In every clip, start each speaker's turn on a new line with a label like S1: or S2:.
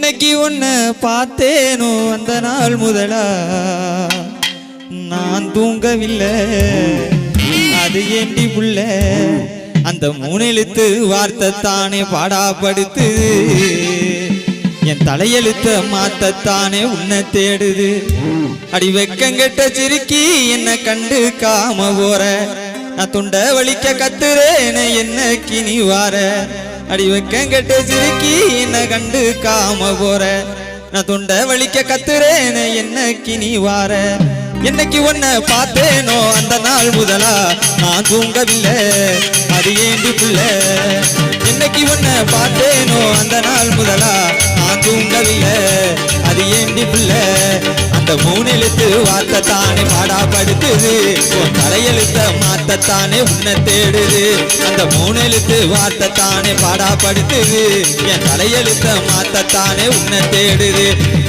S1: இன்னைக்கு உன்ன பார்த்தேனோ அந்த நாள் முதலா? நான் தூங்கவில்லை. அது ஏண்டி புள்ள? அந்த மூணெழுத்து வார்த்தை தானே பாடாப்படுத்து. என் தலையெழுத்த மாத்தத்தானே உன்னை தேடுது. அடி வெக்கங்கெட்ட சிரிக்கி என்ன கண்டு காம போற. நான் துண்ட வலிக்க கத்துறேன என்ன கினி வார. அடி வெக்கங்கெட்ட சிரிக்கி என்ன கண்டு காம போற. நான் துண்ட வலிக்க கத்துறேன் என்ன கினி வார? என்னைக்கு ஒன்ன பார்த்தேனோ அந்த நாள் முதலா? நான் தூங்கவில்லை அது ஏண்டி புள்ள? என்னைக்கு ஒன்ன பார்த்தேனோ அந்த நாள் முதலா? நான் தூங்கவில்லை. வார்த்தைத்தானே பாடாப்படுத்துது. உன் தலையெழுத்த மாத்தத்தானே உன்னை தேடுது. அந்த மூணு எழுத்து வார்த்தைத்தானே பாடாப்படுத்துது. என் தலையெழுத்த மாத்தத்தானே உன்னை தேடுது.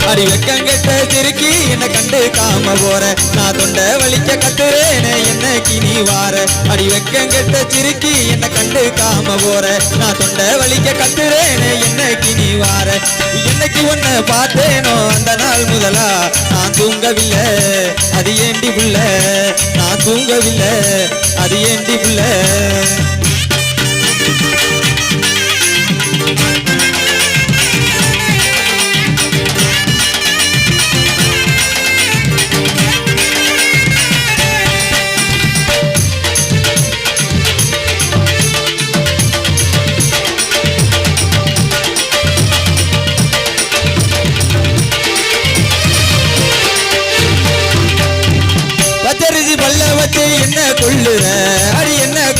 S1: அடி வெக்கங்கெட்ட சிறுக்கி என்னை கண்டு காம போற. நான் தொண்டை வலிக்க கத்துறேனே என்ன கினி வார. அடி வெக்கங்கெட்ட சிறுக்கி என்னை கண்டு காம போற. நான் தொண்டை வலிக்க கத்துறேனே என்ன கினி வார. என்னைக்கு உன்னை பார்த்தேனோ அந்த நாள் முதலா? நான் தூங்கவில்லை அது ஏண்டி புள்ள நான் தூங்கவில்லை அது ஏண்டி புள்ள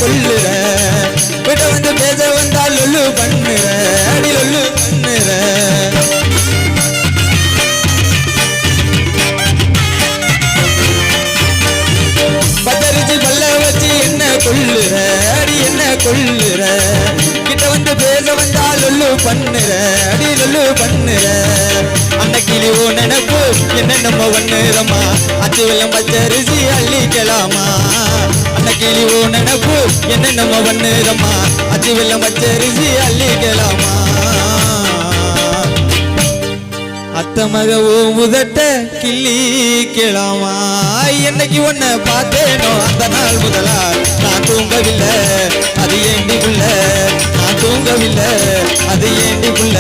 S1: அடி விட வந்து பேச வந்தால் லொல்லு பண்ணுற. அடி லொல்லு பண்ணுற. பதறிச்சு பல்ல வச்சு என்ன கொள்ளுற அடி என்ன கொள்ளுற பண்ணுற அடி லொல்லு பண்ணுற. அந்த கிளி ஓ நினப்பு என்ன நம்ம பண்ணுறமா அச்சு வெள்ளம் பச்சரிசி அள்ளிக்கலாமா? அந்த கிளி ஓ நினப்பு என்ன நம்ம பண்ணுறமா அச்சு வெள்ளம் பச்சரிசி அள்ளிக்கலாம் அத்த மக ஓ முதட்ட கிள்ளி கேளாமா? என்னைக்கு ஒன்ன பார்த்தேனோ அந்த நாள் முதலா நான் தூங்கவில்லை. அது ஏண்டி புள்ள? நான் தூங்கவில்லை. அது ஏண்டி புள்ள?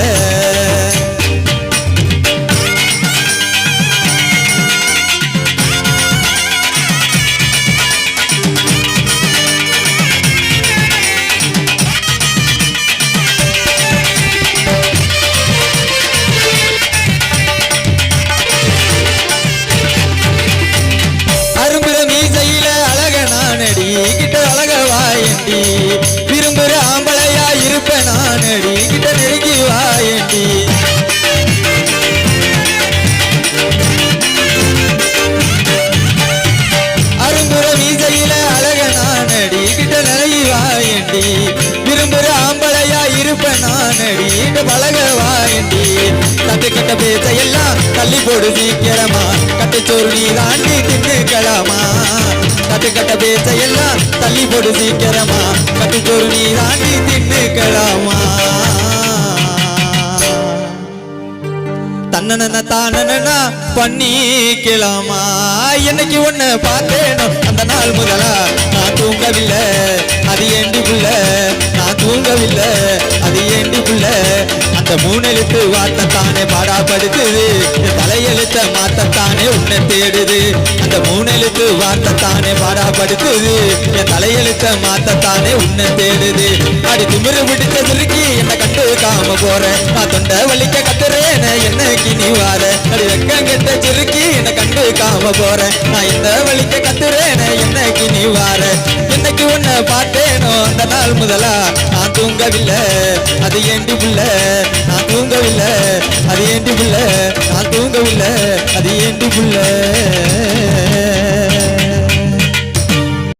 S1: கிட்ட பழக வாயண்டி தட்டு கிட்ட பேச எல்லாம் தள்ளி போடு சீக்கிரமா. கட்டுச்சோறு நீ தாண்டி திண்டுக்கலாமா கட்டு கட்ட பேச எல்லாம் தள்ளி போடு சீக்கிரமா. கட்டுச்சோறு நீ தாண்டி திண்டுக்கலாமா தன்னன தானனா பண்ணிக்கலாமா? என்னைக்கு ஒண்ணு பார்த்தேனோ அந்த நாள் முதலா நான் தூங்கவில்லை. அது ஏண்டி புள்ள? நான் தூங்கவில்லை. அந்த மூணெழுத்து வார்த்தை தானே பாடாப்படுத்துது. என் தலையெழுத்த மாத்தத்தானே உன்னை தேடுது. அந்த மூணெழுத்து வார்த்தை தானே பாடாப்படுத்துது. என் தலையெழுத்த மாத்தத்தானே உன்னை தேடுது. அடி திமிரு பிடிச்ச சுருக்கி என்னை கண்டு காம போற. நான் தொண்டை வலிக்க கத்துறேன என்ன நீ வார. அடி வெக்கம் கெட்ட சுருக்கி என்னை கண்டு காம போற. நான் இந்த வலிக்க கத்துறேன என்ன நீ வார. என்னைக்கு உன்னை பார்த்தேனோ அந்த நாள் முதலா நான் தூங்கவில்லை. அது ஏண்டி புள்ள? நான் தூங்கவில்லை. அது ஏண்டி புள்ள? நான் தூங்கவில்லை. அது ஏண்டி புள்ள?